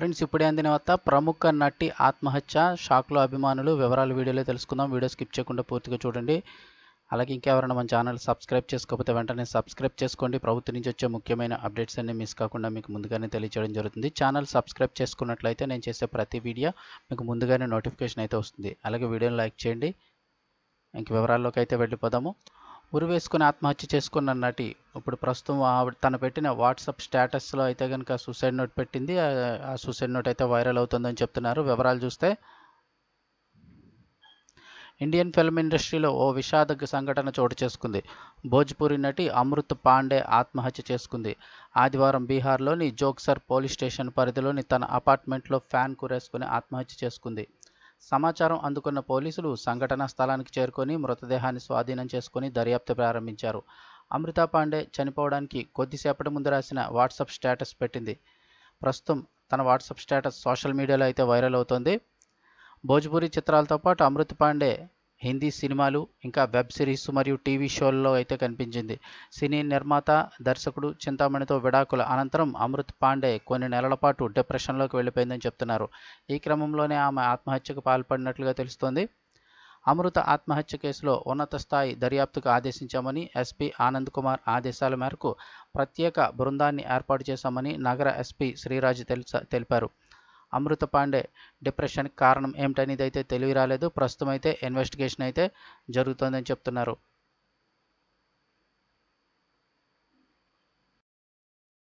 Friends ఇప్పుడే అందిన వార్త ప్రముఖ నటి ఆత్మహత్య షాక్లో అభిమానులు. వివరాలు వీడియోలో తెలుసుకుందాం. వీడియో స్కిప్ చేయకుండా పూర్తిగా చూడండి. అలాగే ఇంకెవరైనా మన ఛానల్ సబ్స్క్రైబ్ చేసుకోకపోతే వెంటనే సబ్స్క్రైబ్ చేసుకోండి. ప్రభుత్వం నుంచి వచ్చే ముఖ్యమైన అప్డేట్స్ అన్ని మిస్ కాకుండా మీకు ముందుగానే తెలియజేయడం జరుగుతుంది. ఛానల్ సబ్స్క్రైబ్ చేసుకున్నట్లయితే నేను చేసే ప్రతి వీడియో మీకు ముందుగానే నోటిఫికేషన్ అయితే వస్తుంది. అలాగే వీడియోని లైక్ చేయండి. ఇంక వివరాల్లోకి అయితే వెళ్ళిపోదాము. ఉరి వేసుకుని ఆత్మహత్య చేసుకున్న నటి ఇప్పుడు ప్రస్తుతం ఆవిడ తను పెట్టిన వాట్సాప్ స్టేటస్లో అయితే కనుక సూసైడ్ నోట్ పెట్టింది. ఆ- ఆ సూసైడ్ నోట్ అయితే వైరల్ అవుతుందని చెప్తున్నారు. వివరాలు చూస్తే ఇండియన్ ఫిల్మ్ ఇండస్ట్రీలో ఓ విషాద సంఘటన చోటు చేసుకుంది. భోజ్పురి నటి అమృత్ పాండే ఆత్మహత్య చేసుకుంది. ఆదివారం బీహార్లోని జోక్సర్ పోలీస్ స్టేషన్ పరిధిలోని తన అపార్ట్మెంట్లో ఫ్యాన్ కురేసుకుని ఆత్మహత్య చేసుకుంది. సమాచారం అందుకున్న పోలీసులు సంఘటనా స్థలానికి చేరుకొని మృతదేహాన్ని స్వాధీనం చేసుకుని దర్యాప్తు ప్రారంభించారు. అమృతా పాండే చనిపోవడానికి కొద్దిసేపటి ముందు రాసిన వాట్సాప్ స్టేటస్ పెట్టింది. ప్రస్తుతం తన వాట్సాప్ స్టేటస్ సోషల్ మీడియాలో అయితే వైరల్ అవుతోంది. భోజ్పురి చిత్రాలతో పాటు అమృత్ పాండే హిందీ సినిమాలు ఇంకా వెబ్ సిరీస్ మరియు టీవీ షోల్లో అయితే కనిపించింది. సినీ నిర్మాత దర్శకుడు చింతామణితో విడాకుల అనంతరం అమృత్ పాండే కొన్ని నెలల పాటు డిప్రెషన్లోకి వెళ్ళిపోయిందని చెప్తున్నారు. ఈ క్రమంలోనే ఆమె ఆత్మహత్యకు పాల్పడినట్లుగా తెలుస్తోంది. అమృత ఆత్మహత్య కేసులో ఉన్నత స్థాయి దర్యాప్తుకు ఆదేశించామని ఎస్పీ ఆనంద్ కుమార్ ఆదేశాల మేరకు ప్రత్యేక బృందాన్ని ఏర్పాటు చేశామని నగర ఎస్పీ శ్రీరాజ్ తెలుస తెలిపారు. అమృత పాండే డిప్రెషన్కి కారణం ఏమిటనేది అయితే తెలివి రాలేదు. ప్రస్తుతం అయితే ఇన్వెస్టిగేషన్ అయితే జరుగుతోందని చెప్తున్నారు.